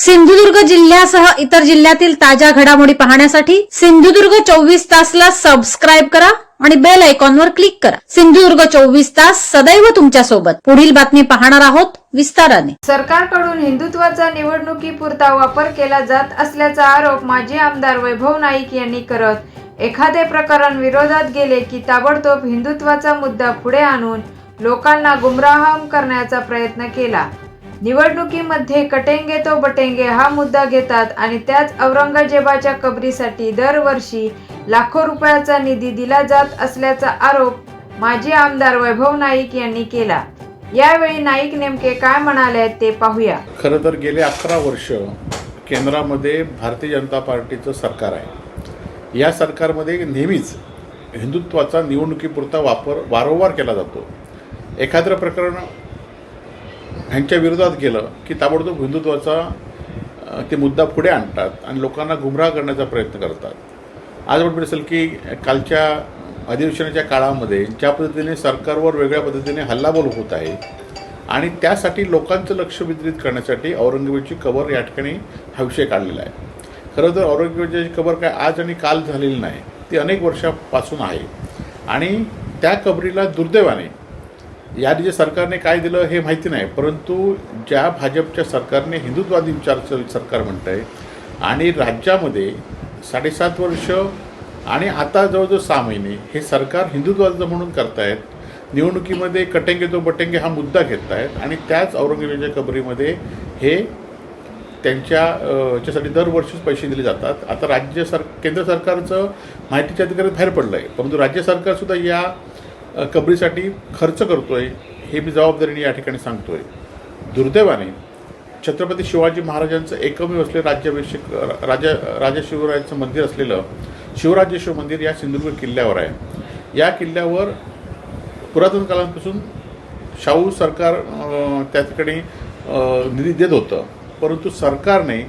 सिंधुदुर्ग जिल्ह्यासह इतर जिल्ह्यातील ताज्या घडामोडी पाहण्यासाठी सिंधुदुर्ग चोवीस तासला सबस्क्राईब करा आणि बेल आयकॉनवर क्लिक करा. सिंधुदुर्ग चोवीस तास सदैव तुमच्यासोबत पुढील बातमी पाहणार आहोत विस्ताराने. सरकारकडून हिंदुत्वाचा निवडणुकीपुरता वापर केला जात असल्याचा आरोप माजी आमदार वैभव नाईक यांनी करत एखादे प्रकरण विरोधात गेले की ताबडतोब हिंदुत्वाचा मुद्दा पुढे आणून लोकांना गुमराह करण्याचा प्रयत्न केला. निवडणुकीमध्ये कटेंगे तो बटेंगे हा मुद्दा घेतात आणि त्याच औरंगजेबाच्या कबरीसाठी दरवर्षी लाखो रुपयाचा निधी दिला जात असल्याचा आरोप माजी आमदार वैभव नाईक यांनी केला. यावेळी नाईक नेमके काय म्हणाले ते पाहूया. खरं तर गेले अकरा वर्ष केंद्रामध्ये भारतीय जनता पार्टीचं सरकार आहे. या सरकारमध्ये नेहमीच हिंदुत्वाचा निवडणुकीपुरता वापर वारंवार केला जातो. एखादं प्रकरण ह्यांच्या विरोधात गेलं की ताबडतोब हिंदुत्वाचा ते मुद्दा पुढे आणतात आणि लोकांना गुमराह करण्याचा प्रयत्न करतात. आज आपण असेल की कालच्या अधिवेशनाच्या काळामध्ये ज्या पद्धतीने सरकारवर वेगळ्या पद्धतीने हल्लाबोल होत आहे आणि त्यासाठी लोकांचं लक्ष वितरित करण्यासाठी औरंगजेबाची कबर या ठिकाणी हा विषय काढलेला आहे. खरं तर औरंगजेबाची कबर काय आज आणि काल झालेली नाही ती अनेक वर्षापासून आहे. आणि त्या कबरीला दुर्दैवाने या जे सरकारने काय दिलं हे माहिती नाही परंतु ज्या भाजपच्या सरकारने हिंदुत्वादी विचारचं सरकार म्हणतं आहे आणि राज्यामध्ये साडेसात वर्ष आणि आता जवळजवळ सहा महिने हे सरकार हिंदुत्वाचं म्हणून करतायत. निवडणुकीमध्ये कटेंगे तो बटेंगे हा मुद्दा घेत आहेत आणि त्याच औरंगजेबाच्या कबरीमध्ये हे त्यांच्या याच्यासाठी दरवर्षीच पैसे दिले जातात. आता राज्य सर केंद्र सरकारचं माहितीच्या अधिकारात बाहेर पडलं आहे परंतु राज्य सरकारसुद्धा या कबरीसाठी खर्च करतो आहे हे मी जबाबदारीने या ठिकाणी सांगतो आहे दुर्दैवाने छत्रपती शिवाजी महाराजांचं एकमेव असलेलं राज्याभिषेक राजा राजा शिवरायांचं मंदिर असलेलं शिवराजेश्वर मंदिर या सिंधुदुर्ग किल्ल्यावर आहे. या किल्ल्यावर पुरातन काळांपासून शाहू सरकार त्या ठिकाणी निधी देत होतं. परंतु सरकारने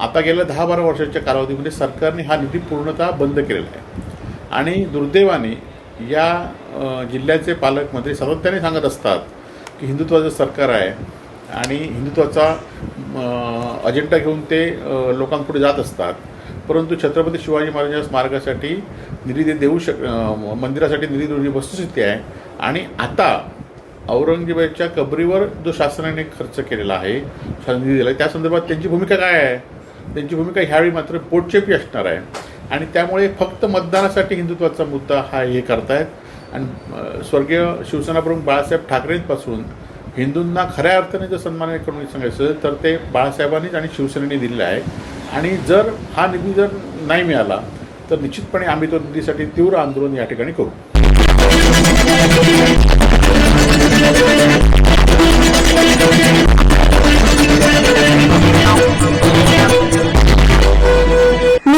आता गेल्या दहा बारा वर्षाच्या कालावधीमध्ये सरकारने हा निधी पूर्णतः बंद केलेला आहे. आणि दुर्दैवाने या जिल्ह्याचे पालकमंत्री सातत्याने सांगत असतात की हिंदुत्वाचं सरकार आहे आणि हिंदुत्वाचा अजेंडा घेऊन ते लोकांपुढे जात असतात. परंतु छत्रपती शिवाजी महाराजांच्या स्मारकासाठी निधी ते देऊ शक मंदिरासाठी निधी देण्याची वस्तुस्थिती आहे आणि आता औरंगजेबाच्या कबरीवर जो शासनाने खर्च केलेला आहे शा- निधी दिला आहे त्या संदर्भात त्यांची भूमिका काय आहे? त्यांची भूमिका ह्यावेळी मात्र पोटचेपी असणार आहे. आणि त्यामुळे फक्त मतदानासाठी हिंदुत्वाचा मुद्दा हा हे करतायत. आणि स्वर्गीय शिवसेना प्रमुख बाळासाहेब ठाकरेंपासून हिंदूंना खऱ्या अर्थाने जर सन्मान करून सांगायचं तर ते बाळासाहेबांनीच आणि शिवसेनेने दिलेलं आहे. आणि जर हा निधी जर नाही मिळाला तर निश्चितपणे आम्ही तो निधीसाठी तीव्र आंदोलन या ठिकाणी करू.